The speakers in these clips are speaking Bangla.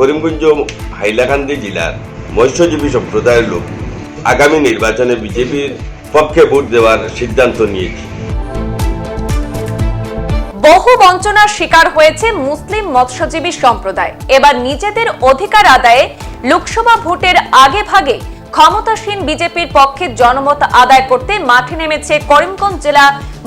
করিমগঞ্জ হাইলাকান্দি জেলার মৎস্যজীবী সম্প্রদায়ের লোক আগামী নির্বাচনে বিজেপির পক্ষে ভোট দেওয়ার সিদ্ধান্ত নিয়েছে। বহু বঞ্চনার শিকার হয়েছে মুসলিম মৎস্যজীবী সম্প্রদায়। এবার নিজেদের অধিকার আদায়ে লোকসভা ভোটের আগে ভাগে ক্ষমতাসীন বিজেপির পক্ষে জনমত আদায় করতে মাঠে নেমেছে করিমগঞ্জ জেলা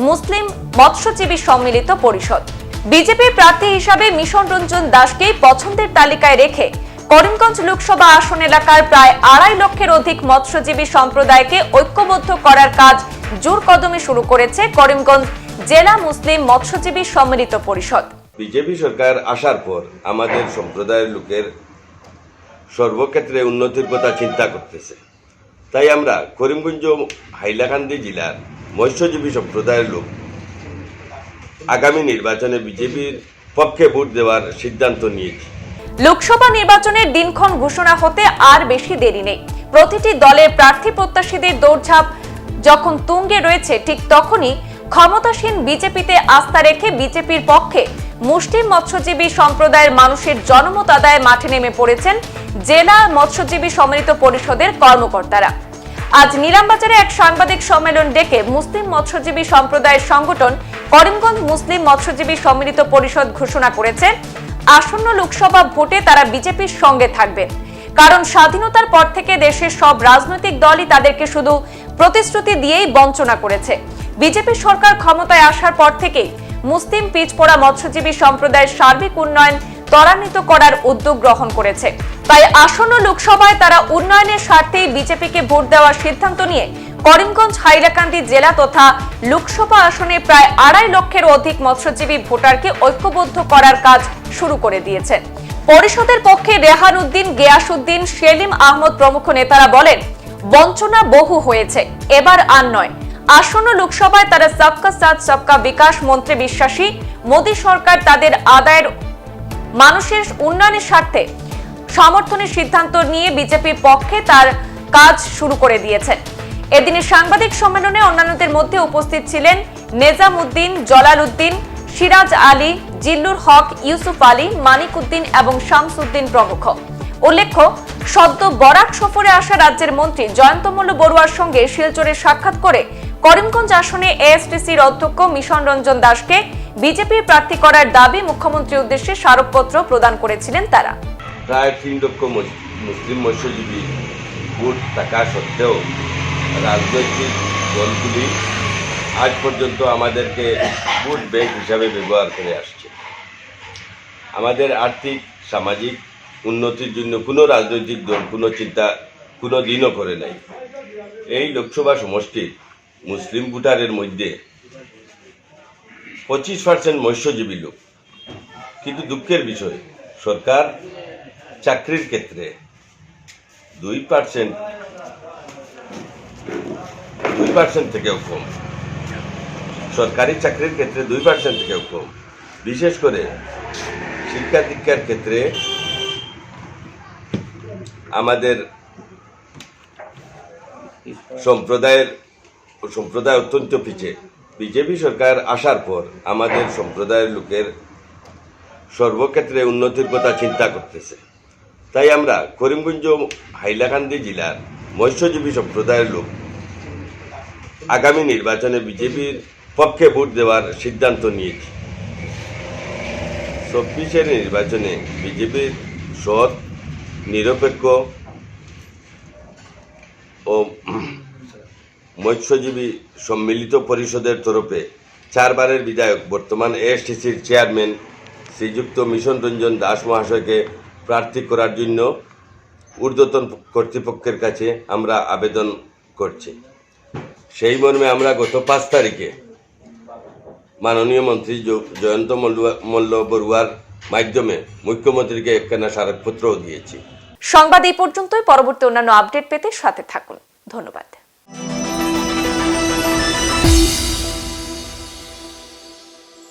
মুসলিম মৎস্যজীবী সম্মিলিত পরিষদ। বিজেপির প্রার্থী হিসাবে মিশন রঞ্জন দাসকেই পছন্দের তালিকায় রেখে করিমগঞ্জ লোকসভা আসন এলাকার প্রায় আড়াই লক্ষের অধিক মৎস্যজীবী সম্প্রদায়কে ঐক্যবদ্ধ করার কাজ জোর কদমে শুরু করেছে করিমগঞ্জ জেলা মুসলিম মৎস্যজীবী সম্মিলিত পরিষদ। বিজেপি সরকার আসার পর আমাদের সম্প্রদায়ের লোকের সর্বক্ষেত্রে উন্নতির কথা চিন্তা করতেছে। তাই আমরা করিমগঞ্জ হাইলাকান্দি জেলার মৎস্যজীবী সম্প্রদায়ের লোক আগামী নির্বাচনে বিজেপির পক্ষে ভোট দেওয়ার সিদ্ধান্ত নিয়েছি। লোকসভা নির্বাচনের দিনক্ষণ ঘোষণা হতে আর বেশি দেরি নেই। প্রতিটি দলের প্রার্থী প্রত্যাশীদের দৌড়ঝাঁপ যখন তুঙ্গে রয়েছে, ঠিক তখনই ক্ষমতাসীন বিজেপিতে আস্থা রেখে বিজেপির পক্ষে মুসলিম মৎস্যজীবী সম্প্রদায়ের মানুষের জনমত আদায়ে মাঠে নেমে পড়েছেন জেলা মৎস্যজীবী সম্মিলিত পরিষদের কর্মকর্তারা। আজ নিলামবাজারে এক সাংবাদিক সম্মেলন ডেকে মুসলিম মৎস্যজীবী সম্প্রদায়ের সংগঠন করিমগঞ্জ মুসলিম মৎস্যজীবী সম্মিলিত পরিষদ ঘোষণা করেছে, আসন্ন লোকসভা ভোটে তারা বিজেপির সঙ্গে থাকবেন কারণ স্বাধীনতার পর থেকে দেশের সব রাজনৈতিক দলই তাদেরকে শুধু প্রতিশ্রুতি দিয়েই বঞ্চনা করেছে। বিজেপি সরকার ক্ষমতায় আসার পর থেকেই মুসলিম পিচপোড়া মৎস্যজীবী সম্প্রদায়ের সার্বিক উন্নয়ন ত্বরান্বিত করার উদ্যোগ গ্রহণ করেছে। তাই আসন্ন লোকসভায় তারা উন্নয়নের স্বার্থেই বিজেপিকে ভোট দেওয়ার সিদ্ধান্ত নিয়ে করিমগঞ্জ হাইলাকান্দি জেলা তথা লোকসভা আসনে প্রায় আড়াই লক্ষের অধিক মৎস্যজীবী ভোটারকে ঐক্যবদ্ধ করার কাজ শুরু করে দিয়েছেন পরিষদের পক্ষে রেহান উদ্দিন গিয়াসউদ্দিন সেলিম আহমদ প্রমুখ নেতারা বলেন, বঞ্চনা বহু হয়েছে, এবার আর নয়। আসন্ন লোকসভায় তারা সবকা সাথ, সবকা বিকাশ, মন্ত্রে বিশ্বাসী, মোদী সরকার তাদের আদায়ের মানুষের উন্নয়নের স্বার্থে সমর্থনের সিদ্ধান্ত নিয়ে বিজেপির পক্ষে তার কাজ শুরু করে দিয়েছেন। এদিনের সাংবাদিক সম্মেলনে অন্যান্যদের মধ্যে উপস্থিত ছিলেন নেজাম উদ্দিন জলাল উদ্দিন সিরাজ আলী, জিল্লুর হক, ইউসুফ আলী মানিক উদ্দিন এবং শামসুদ্দিন প্রমুখ। উল্লেখ্য, সদ্য বরাক সফরে আসা রাজ্যের মন্ত্রী জয়ন্তমল্ল বড়ুয়ার সঙ্গে শিলচরে সাক্ষাৎ করে করিমগঞ্জ আসনে এএসটিসির অধ্যক্ষ মিশন রঞ্জন দাসকে বিজেপির প্রার্থী করার দাবি মুখ্যমন্ত্রীর উদ্দেশ্যে স্মারকপত্র প্রদান করেছিলেন তারা। প্রায় তিন লক্ষ মুসলিম মৎস্যজীবী ভোট থাকা সত্ত্বেও রাজনৈতিক দলগুলি আজ পর্যন্ত আমাদেরকে ভোট ব্যাংক হিসাবে ব্যবহার করে আসছে। আমাদের আর্থিক, সামাজিক উন্নতির জন্য কোনো রাজনৈতিক দল কোনো চিন্তা কোনো দিনও করে নাই। এই লোকসভা সমষ্টির মুসলিম ভোটারের মধ্যে পঁচিশ পার্সেন্ট মৎস্যজীবী লোক। কিন্তু দুঃখের বিষয়, সরকার চাকরির ক্ষেত্রে দুই পার্সেন্ট দুই পার্সেন্ট থেকেও কম। সরকারি চাকরির ক্ষেত্রে দুই পার্সেন্ট থেকেও কম। বিশেষ করে শিক্ষা দীক্ষার ক্ষেত্রে আমাদের সম্প্রদায়ের সম্প্রদায় অত্যন্ত পিছিয়ে বিজেপি সরকার আসার পর আমাদের সম্প্রদায়ের লোকের সর্বক্ষেত্রে উন্নতির কথা চিন্তা করতেছে। তাই আমরা করিমগঞ্জ হাইলাকান্দি জেলার মৎস্যজীবী সম্প্রদায়ের লোক আগামী নির্বাচনে বিজেপির পক্ষে ভোট দেওয়ার সিদ্ধান্ত নিয়েছি। চব্বিশের নির্বাচনে বিজেপির সৎ, নিরপেক্ষ ও মৎস্যজীবী সম্মিলিত পরিষদের তরফে চারবারের বিধায়ক, বর্তমান এএসটিসির চেয়ারম্যান শ্রীযুক্ত মিশন রঞ্জন দাস মহাশয়কে প্রার্থী করার জন্য ঊর্ধ্বতন কর্তৃপক্ষের কাছে আমরা আবেদন করছি। সেই মর্মে আমরা গত পাঁচ তারিখে মাননীয় মন্ত্রী জয়ন্ত মল্ল বড়ুয়ার মাধ্যমে মুখ্যমন্ত্রীকে একখানা স্মারকপত্রও দিয়েছি। সংবাদ এই পর্যন্তই। পরবর্তী অন্যান্য আপডেট পেতে সাথে থাকুন। ধন্যবাদ।